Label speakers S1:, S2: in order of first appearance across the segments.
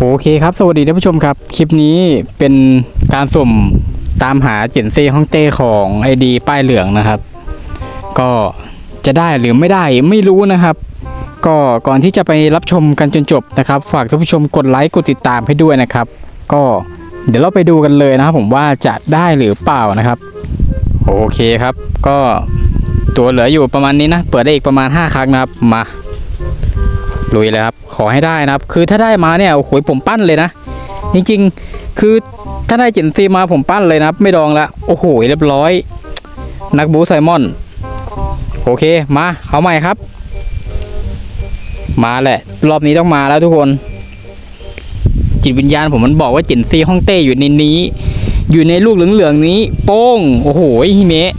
S1: โอเคครับ สวัสดีท่านผู้ชมครับ คลิปนี้เป็นการสุ่มตามหาเจนซี่ฮ่องเต้ของไอดีป้ายเหลืองนะครับ ก็จะได้หรือไม่ได้ไม่รู้นะครับ ก็ก่อนที่จะไปรับชมกันจนจบนะครับ ฝากท่านผู้ชมกดไลค์กดติดตามให้ด้วยนะครับ ก็เดี๋ยวเราไปดูกันเลยนะครับ ผมว่าจะได้หรือเปล่านะครับ โอเคครับ ก็ตัวเหลืออยู่ประมาณนี้นะ เปิดได้อีกประมาณ 5 ครั้งนะครับ มาลุยเลยครับ ขอให้ได้นะครับ คือถ้าได้มาเนี่ยโอ้โหผมปั้นเลยนะ จริงๆ คือถ้าได้เจนซีมาผมปั้นเลยนะครับไม่ดองละโอ้โหเรียบร้อย นักบูไซมอน โอเคมาเอาใหม่ครับ มาแหละ รอบนี้ต้องมาแล้วทุกคน จิตวิญญาณผมมันบอกว่าเจนซีฮ่องเต้อยู่ในนี้ อยู่ในลูกเหลืองๆนี้ โป้งโอ้โหฮิเมะ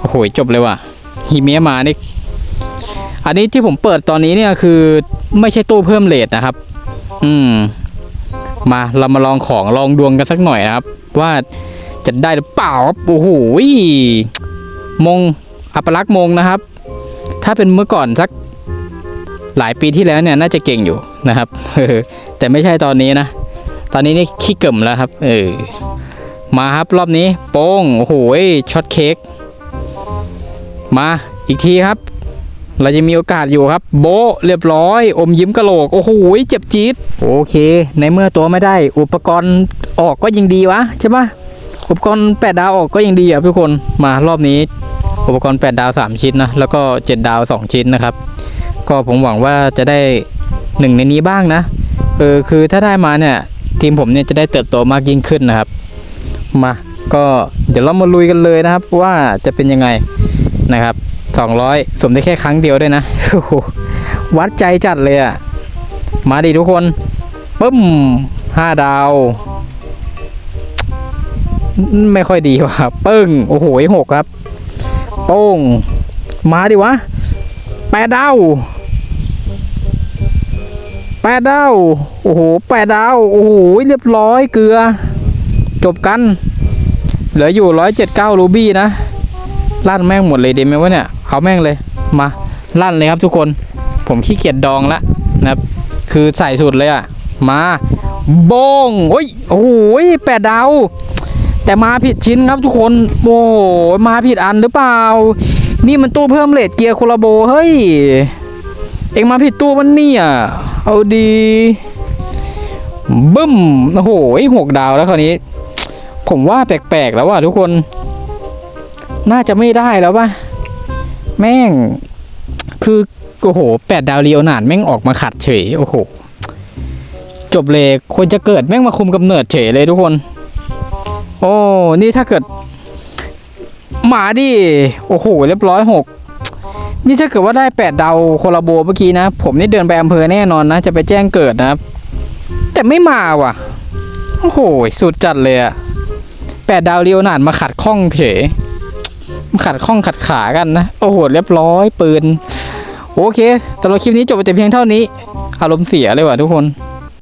S1: โอ้โหจบเลยว่ะฮิเมะมานี่อันนี้ที่ผมเปิดตอนนี้เนี่ยคือ ไม่ใช่ตู้เพิ่มเลทนะครับ อืม มาเรามาลองของลองดวงกันสักหน่อยนะครับ ว่าจะได้หรือเปล่าโอ้โหมงอัปลักษณ์มงนะครับ ถ้าเป็นเมื่อก่อนสักหลายปีที่แล้วเนี่ยน่าจะเก่งอยู่นะครับแต่ไม่ใช่ตอนนี้นะ ตอนนี้นี่ขี้เกิ่มแล้วครับ เออมาครับรอบนี้โป้งโอ้โหช็อตเค้กมาอีกทีครับ เราจะมีโอกาสอยู่ครับ โบเรียบร้อย อมยิ้มกระโหลก โอ้โหเจ็บจี๊ดโอเค ในเมื่อตัวไม่ได้ อุปกรณ์ออกก็ยังดีวะใช่ปะอุปกรณ์แปดดาวออกก็ยังดีอะทุกคนมารอบนี้ อุปกรณ์แปดดาวสามชิ้นนะแล้วก็เจ็ดดาวสองชิ้นนะครับ ก็ผมหวังว่าจะได้หนึ่งในนี้บ้างนะเออคือถ้าได้มาเนี่ยทีมผมเนี่ยจะได้เติบโตมากยิ่งขึ้นนะครับ มาก็เดี๋ยวเรามาลุยกันเลยนะครับว่าจะเป็นยังไงนะครับ สองร้อยสมได้แค่ครั้งเดียวด้วยนะ วัดใจจัดเลยอะมาดิทุกคนปึ้มห้าดาว ไม่ค่อยดีว่ะปึ้ง โอ้โหหกครับ โป้ง มาดิวะแปดดาวแปดดาวโอ้โหแปดดาว โอ้โห เรียบร้อยเกลือ จบกัน เหลืออยู่ร้อยเจ็ดเก้ารูบี้นะลั่นแม่งหมดเลยดีไหมวะเนี่ย เอาแม่งเลยมาลั่นเลยครับทุกคน ผมขี้เกียจดองละนะครับ คือใส่สุดเลยอะมาโบงโอ้ยโอ้โหแปดดาว แต่มาผิดชิ้นครับทุกคนโอ้มาผิดอันหรือเปล่า นี่มันตู้เพิ่มเลทเกียร์โคลาโบเฮ้ยเอ็งมาผิดตู้มันเนี่ยเอาดีบึ้มโอ้โหหกดาวแล้วคราวนี้ ผมว่าแปลกๆแล้วว่ะทุกคน น่าจะไม่ได้แล้วป่ะ แม่ง คือโอ้โหแปดดาวเรียวหนานแม่งออกมาขัดเฉยโอ้โห จบเลยควรจะเกิดแม่งมาคุมกำเนิดเฉยเลยทุกคน โอ้นี่ถ้าเกิด หมาดิโอ้โหเรียบร้อยหกนี่ถ้าเกิดว่าได้แปดดาวโคลาโบเมื่อกี้นะ ผมนี่เดินไปอำเภอแน่นอนนะ จะไปแจ้งเกิดนะครับ แต่ไม่มาว่ะ โอ้โห สุดจัดเลยอะแปดดาวเรียวหนานมาขัดข้องเฉย ขัดข้องขัดขากันนะ โอ้โห เรียบร้อยปืน โอเคสำหรับคลิปนี้จบไปแต่เพียงเท่านี้ อารมณ์เสียเลยว่ะทุกคน